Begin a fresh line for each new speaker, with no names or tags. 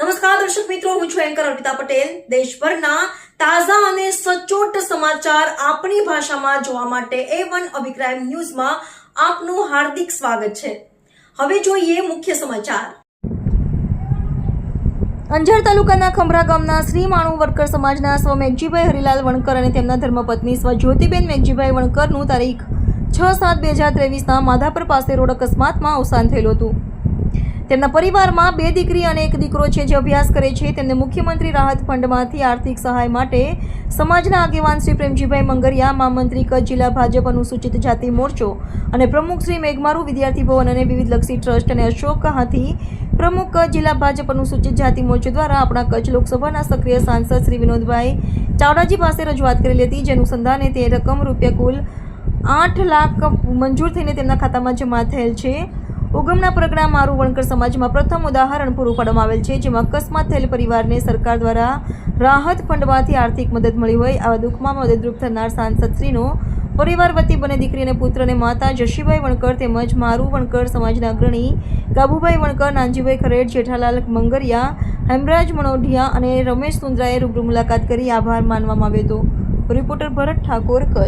નમસ્કાર, દર્શક મિત્રો, હું છું એન્કર અર્પિતા પટેલ. દેશભરના તાજા અને સચોટ સમાચાર આપણી ભાષામાં જોવા માટે એ વન અભિપ્રાય ન્યૂઝમાં આપનું હાર્દિક સ્વાગત છે. હવે જોઈએ મુખ્ય સમાચાર. અંજાર તાલુકાના ખંભરા ગામના શ્રી માણુ વર્કર સમાજના સ્વ મેઘજીભાઈ હરિલાલ વણકર અને તેમના ધર્મપત્ની સ્વ જ્યોતિબેન મેઘજીભાઈ વણકરનું તારીખ છ સાત બે હજાર ત્રેવીસના માધાપર પાસે રોડ અકસ્માતમાં અવસાન થયેલું હતું. તેમના પરિવારમાં બે દીકરી અને એક દીકરો છે જે અભ્યાસ કરે છે. તેમને મુખ્યમંત્રી રાહત ફંડમાંથી આર્થિક સહાય માટે સમાજના આગેવાન શ્રી પ્રેમજીભાઈ મંગરિયા મહામંત્રી કચ્છ જિલ્લા ભાજપ અનુસૂચિત જાતિ મોરચો અને પ્રમુખ શ્રી મેઘમારુ વિદ્યાર્થી ભવન અને વિવિધ લક્ષી ટ્રસ્ટ અને અશોક હાથી પ્રમુખ કચ્છ જિલ્લા ભાજપ અનુસૂચિત જાતિ મોરચો દ્વારા આપણા કચ્છ લોકસભાના સક્રિય સાંસદ શ્રી વિનોદભાઈ ચાવડાજી પાસે રજૂઆત કરેલી હતી જે અનુસંધાને તે રકમ રૂપિયા કુલ આઠ લાખ મંજૂર થઈને તેમના ખાતામાં જમા થયેલ છે. ઉગમના પ્રગણા મારું વણકર સમાજમાં પ્રથમ ઉદાહરણ પૂરું પાડવામાં આવેલ છે, જેમાં અકસ્માત થયેલ પરિવારને સરકાર દ્વારા રાહત ફંડમાંથી આર્થિક મદદ મળી હોય આવા દુઃખમાં મદદરૂપ થનાર સાંસદશ્રીનો પરિવાર વતી બને દીકરી અને પુત્રને માતા જશીભાઈ વણકર તેમજ મારું વણકર સમાજના અગ્રણી ગાબુભાઈ વણકર, નાનજીભાઈ ખરેડ, જેઠાલાલ મંગરિયા, હેમરાજ મણોઢિયા અને રમેશ સુંદરાએ રૂબરૂ મુલાકાત કરી. આભાર માનવામાં આવ્યો હતો. રિપોર્ટર ભરત ઠાકોર, કચ્છ.